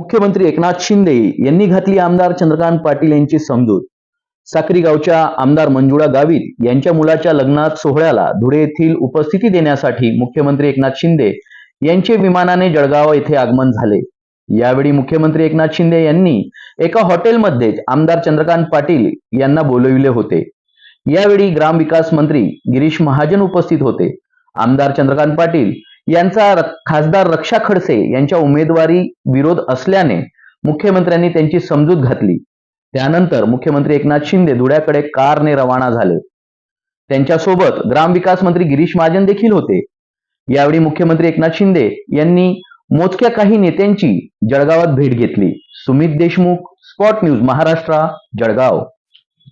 मुख्यमंत्री एकनाथ शिंदे यांनी घातली आमदार चंद्रकांत पाटील यांची समजूत. साक्री गावच्या आमदार मंजुळा गावित यांच्या मुलाच्या लग्नात सोहळ्याला धुळे येथील उपस्थिती देण्यासाठी मुख्यमंत्री एकनाथ शिंदे यांचे विमानाने जळगाव येथे आगमन झाले. यावेळी मुख्यमंत्री एकनाथ शिंदे यांनी एका हॉटेलमध्येच आमदार चंद्रकांत पाटील यांना बोलविले होते. यावेळी ग्रामविकास मंत्री गिरीश महाजन उपस्थित होते. आमदार चंद्रकांत पाटील यांचा खासदार रक्षा खडसे यांच्या उमेदवारी विरोध असल्याने मुख्यमंत्र्यांनी त्यांची समजूत घातली. त्यानंतर मुख्यमंत्री एकनाथ शिंदे धुळ्याकडे कारने रवाना झाले. त्यांच्यासोबत ग्रामविकास मंत्री गिरीश महाजन देखील होते. यावेळी मुख्यमंत्री एकनाथ शिंदे यांनी मोजक्या काही नेत्यांची जळगावात भेट घेतली. Sumit Deshmukh spot news Maharashtra Jalgaon.